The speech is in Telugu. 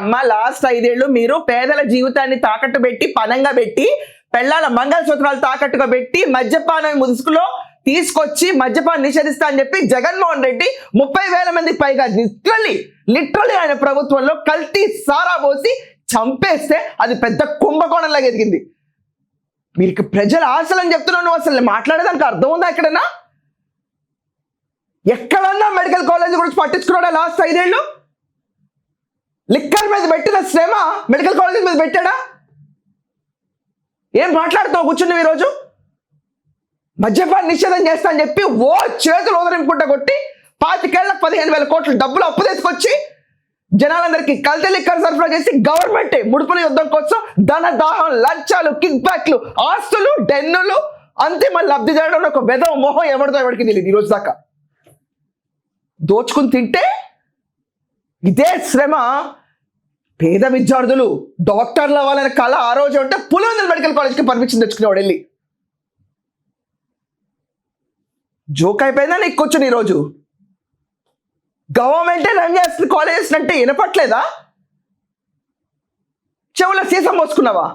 అమ్మ లాస్ట్ ఐదేళ్ళు మీరు పేదల జీవితాన్ని తాకట్టు పెట్టి పనంగా పెట్టి పెళ్ళాల మంగళసూత్రాలు తాకట్టుగా పెట్టి మద్యపానం ముసుగులో తీసుకొచ్చి మద్యపానం నిషేధిస్తా అని చెప్పి జగన్మోహన్ రెడ్డి ముప్పై వేల మందికి పైగా లిటరలీ లిటరలీ ఆయన ప్రభుత్వంలో కల్తీ సారా పోసి చంపేస్తే అది పెద్ద కుంభకోణంలాగా ఎదిగింది. మీరు ప్రజల ఆశలని చెప్తున్నావు నువ్వు అసలు మాట్లాడేదానికి అర్థం ఉందా ఎక్కడన్నా? ఎక్కడన్నా మెడికల్ కాలేజ్ గురించి పట్టించుకున్నాడా లాస్ట్ ఐదేళ్ళు? లిక్కర్ మీద పెట్టిన శ్రమ మెడికల్ కాలేజీ మీద పెట్టాడా? ఏం మాట్లాడుతావు? కూర్చున్నావు ఈరోజు? మద్యపాన్ని నిషేధం చేస్తా అని చెప్పి ఓ చేతులు ఉదరింపుకుంటా కొట్టి పాతికేళ్ళ పదిహేను వేల కోట్లు డబ్బులు అప్పు తీసుకొచ్చి జనాలందరికీ కల్తీ లిక్కర్ సరఫరా చేసి గవర్నమెంట్ ముడుపుల యుద్ధం కోసం ధన దాహం లంచాలు కిక్ బ్యాక్లు ఆస్తులు డెన్నులు అంతిమ లబ్ధి చేయడం ఒక వెధవ మొహం ఎవరితో ఎవరికి తెలియదు ఈ రోజు దాకా. దోచుకుని తింటే ఇదే శ్రమ పేద విద్యార్థులు డాక్టర్లు అవ్వాలనే కళ ఆ రోజు ఉంటే పులివెందుల మెడికల్ కాలేజ్కి పర్మిషన్ తెచ్చుకునేవాడు వెళ్ళి. జోక్ అయిపోయిందా నీకు కూర్చుని ఈరోజు గవర్నమెంటే రన్ చేస్తున్న కాలేజెస్ అంటే వినపట్లేదా? చెవుల సీసం మోసుకున్నావా?